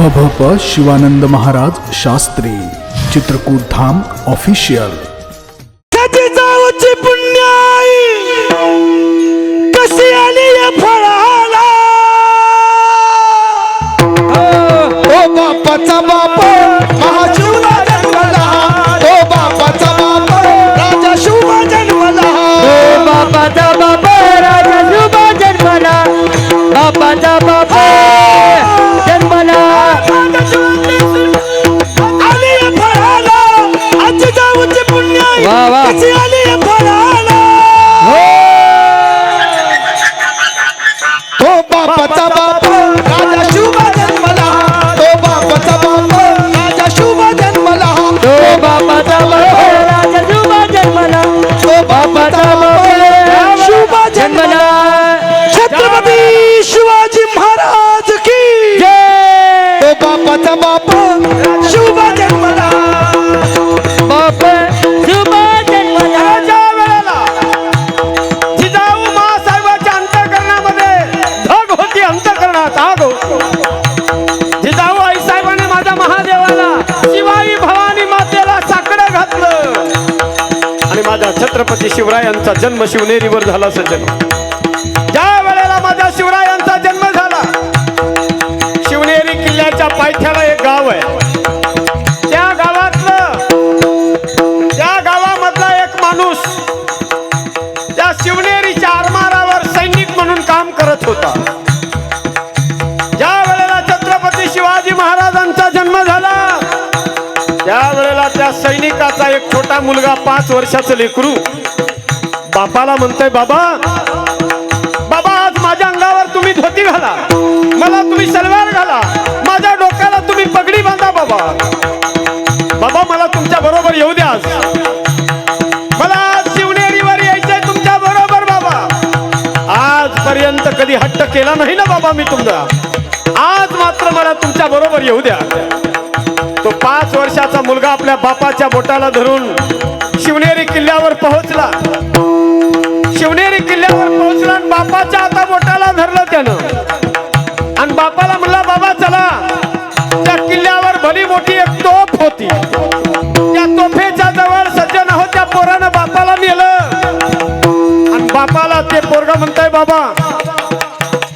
भ प शिवानंद महाराज शास्त्री चित्रकूट धाम ऑफिशियल. कशी आली या फळाला? ओ बापाचा बाप महाशिवला जन्मला ओ बापाचा बाप राजा शिवला जन्मला बापाचा बाप राजा शुभ जन्मला बापाचा बाप वा, वा. तो बापाचा बाप राजा शिवला जन्मला. तो बापाचा बाप राजा शिवला जन्मला. तो बापाचा बाप राजा शुभ जन्मला. तो बापाचा बाप शुभ जन्मला. छत्रपती शिवाजी महाराज की. जय. तो बापाचा बाप छत्रपती शिवरायांचा जन्म शिवनेरीवर झाला सज्जन. ज्या वेळेला माझ्या शिवरायांचा जन्म झाला शिवनेरी किल्ल्याच्या पायथ्याला सैनिकाचा एक छोटा मुलगा पाच वर्षाचं लेकरू. बापाला म्हणतोय बाबा बाबा आज माझ्या अंगावर तुम्ही धोती घाला. मला तुम्ही सलवार घाला. माझ्या डोक्याला तुम्ही पगडी बांधा बाबा. बाबा मला तुमच्या बरोबर येऊ द्या आज. मला आज शिवनेरीवर यायचंय तुमच्या बरोबर बाबा. आजपर्यंत कधी हट्ट केला नाही ना बाबा मी तुमचा. आज मात्र मला तुमच्या बरोबर येऊ द्या. तो पाच वर्षाचा मुलगा आपल्या बापाच्या बोटाला धरून शिवनेरी किल्ल्यावर पोहोचला. शिवनेरी किल्ल्यावर पोहोचला आणि बापाच्या आता बोटाला धरलं त्यानं. आणि बापाला म्हणला बाबा चला. त्या किल्ल्यावर भली मोठी एक तोफ होती. त्या तोफेच्या जवळ सज्जन आहोत त्या पोरानं बापाला नेलं. आणि बापाला ते पोरगा म्हणताय बाबा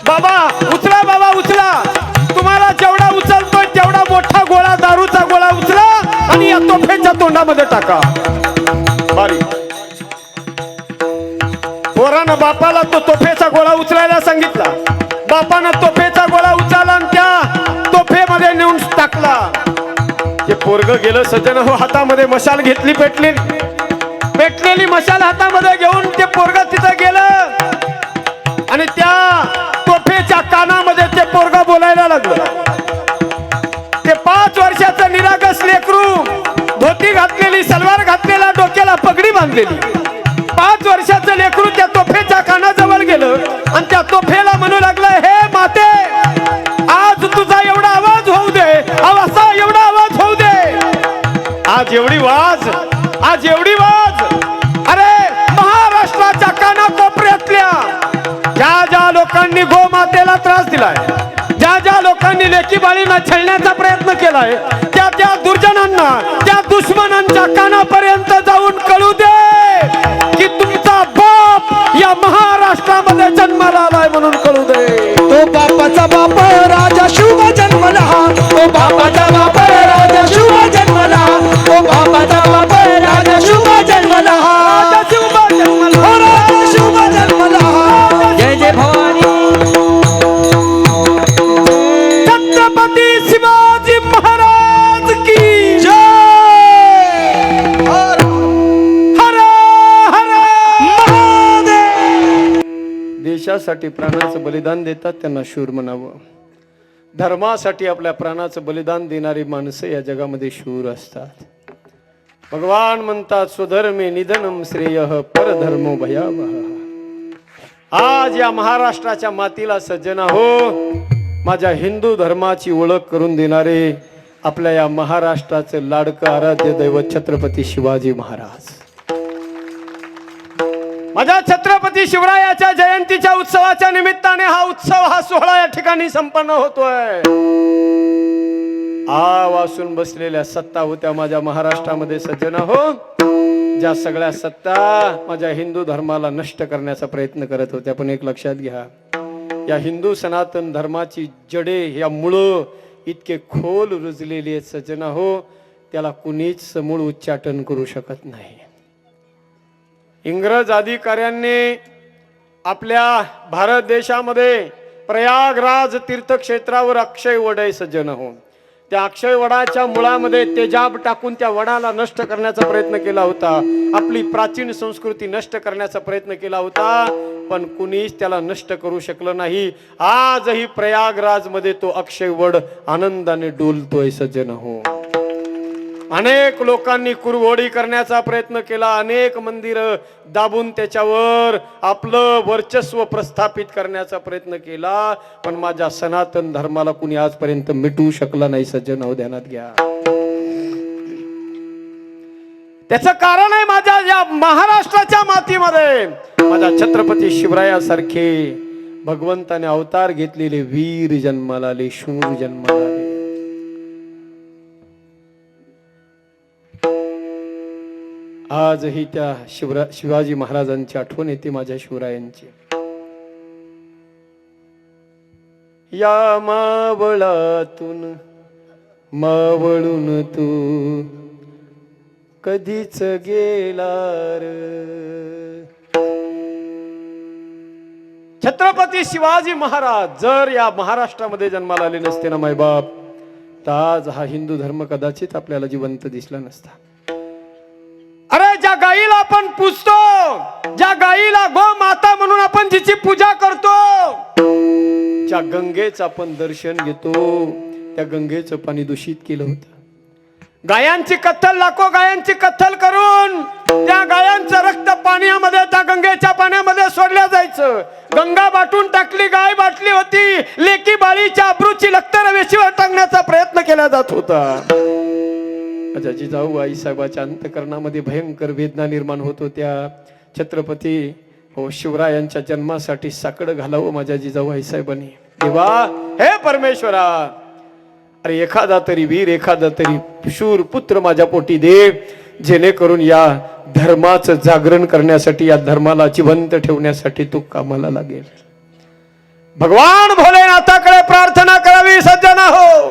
बाबा उचला बाबा उचला. तुम्हाला जेवढा उचलतोय तेवढा मोठा गोळा दारू तोंडामध्ये टाका. बारी. पोरानं बापाला तो तोफेचा गोळा उचलायला सांगितला. बापानं तोफेचा गोळा उचलला आणि त्या तोफेमध्ये नेऊन टाकला. ते पोरग गेलं सज्जन हो हातामध्ये मशाल घेतली पेटली पेटलेली मशाल हातामध्ये घेऊन ते पोरग तिथं गेलं. आणि त्या तोफेच्या कानामध्ये ते पोरग बोलायला लागलं. घातलेली सलवार घातलेला डोक्याला पगडी बांधलेली. पाच वर्षाचं लेकरू त्या तोफेच्या कानाजवळ गेलं आणि त्या तोफेला म्हणू लागलं हे माते आज तुझा एवढा आवाज होऊ दे असा एवढा आवाज होऊ दे. आज एवढी वाज आज एवढी वाज. अरे महाराष्ट्राच्या काना कोपऱ्यातल्या ज्या ज्या लोकांनी गोमातेला त्रास दिलाय ज्या ज्या लोकांनी लेकी बाळींना छळण्याचा प्रयत्न केलाय त्या त्या दुर्जनांना त्या दुश्मनांच्या कानापर्यंत जाऊन कळू दे की तुमचा बाप या महाराष्ट्रामध्ये जन्माला आलाय म्हणून कळू दे. तो बापाचा बाप देशासाठी प्राणाचं बलिदान देतात त्यांना शूर म्हणावं. धर्मासाठी आपल्या प्राणाचं बलिदान देणारी माणसं या जगामध्ये शूर असतात. भगवान म्हणतात स्वधर्मे निधनम श्रेय परधर्मो भयावह. आज या महाराष्ट्राच्या मातीला सज्जना हो माझ्या हिंदू धर्माची ओळख करून देणारे आपल्या या महाराष्ट्राचे लाडकं आराध्य दैवत छत्रपती शिवाजी महाराज. माझ्या छत्रपती शिवरायाच्या जयंतीच्या उत्सवाच्या निमित्ताने हा उत्सव हा सोहळा या ठिकाणी संपन्न होतोय. आ वासून बसलेल्या सत्ता होत्या माझ्या महाराष्ट्रामध्ये सज्जन हो. ज्या सगळ्या सत्ता माझ्या हिंदू धर्माला नष्ट करण्याचा प्रयत्न करत होत्या पण एक लक्षात घ्या. या हिंदू सनातन धर्माची जडे या मुळं इतके खोल रुजलेली आहेत सज्जना हो. त्याला कुणीच समूळ उच्चाटन करू शकत नाही. इंग्रज अधिकाऱ्यांनी आपल्या भारत देशामध्ये प्रयागराज तीर्थक्षेत्रावर अक्षय वड आहे सज्जन होऊन त्या अक्षय वडाच्या मुळामध्ये तेजाब टाकून त्या वडाला नष्ट करण्याचा प्रयत्न केला होता. आपली प्राचीन संस्कृती नष्ट करण्याचा प्रयत्न केला होता पण कुणीच त्याला नष्ट करू शकलं नाही. आजही प्रयागराजमध्ये तो अक्षय वड आनंदाने डोलतोय सज्जन हो अनेक लोकांनी कुरघोडी करण्याचा प्रयत्न केला. अनेक मंदिर दाबून त्याच्यावर आपलं वर्चस्व प्रस्थापित करण्याचा प्रयत्न केला. पण माझ्या सनातन धर्माला कुणी आजपर्यंत मिटू शकला नाही. सज्जन हो ध्यानात घ्या. त्याचं कारण आहे माझ्या या महाराष्ट्राच्या मातीमध्ये. माझ्या छत्रपती शिवरायासारखे भगवंताने अवतार घेतलेले वीर जन्माला आले शूर जन्माला आले. आजही त्या शिवरा शिवाजी महाराजांची आठवण येते माझ्या शिवरायांची. या मावळातून मावळून तू कधीच गेला छत्रपती शिवाजी महाराज जर या महाराष्ट्रामध्ये जन्माला आले नसते ना मायबाप तर आज हा हिंदू धर्म कदाचित आपल्याला जिवंत दिसला नसता. गाईला आपण पुजतो. ज्या गाईला गो माता म्हणून आपण जिची पूजा करतो ज्या गंगेच आपण दर्शन घेतो त्या गंगेचं पाणी दूषित केलं होतं. गायांची कत्तल लाखो गायांची कत्तल करून त्या गायांचं रक्त पाण्यामध्ये त्या गंगेच्या पाण्यामध्ये सोडल्या जायचं. गंगा बाटून टाकली गाय बाटली होती. लेकी बाळीच्या अब्रूची लक्तर वेशीवर टाकण्याचा प्रयत्न केला जात होता. माझ्या जिजाऊ आई साहेबाच्या अंतकरणामध्ये भयंकर वेदना निर्माण होत होत्या. छत्रपती हो शिवरायांच्या जन्मासाठी साकडं घालावं माझ्या जिजाऊ आई साहेबांनी. देवा हे परमेश्वरा अरे एखादा तरी वीर एखादा तरी शूर पुत्र माझ्या पोटी दे जेणेकरून या धर्माचं जागरण करण्यासाठी या धर्माला जिवंत ठेवण्यासाठी तू कामाला लागेल. भगवान भोलेनाथाकडे प्रार्थना करावी सज्जना हो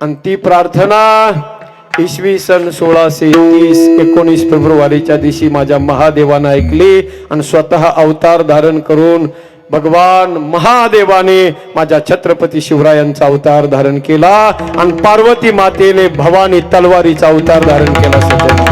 आणि ती प्रार्थना इसवी सन सोळाशे तीस एकोणीस फेब्रुवारीच्या दिवशी माझ्या महादेवानं ऐकली आणि स्वतः अवतार धारण करून भगवान महादेवाने माझ्या छत्रपती शिवरायांचा अवतार धारण केला आणि पार्वती मातेने भवानी तलवारीचा अवतार धारण केला सध्या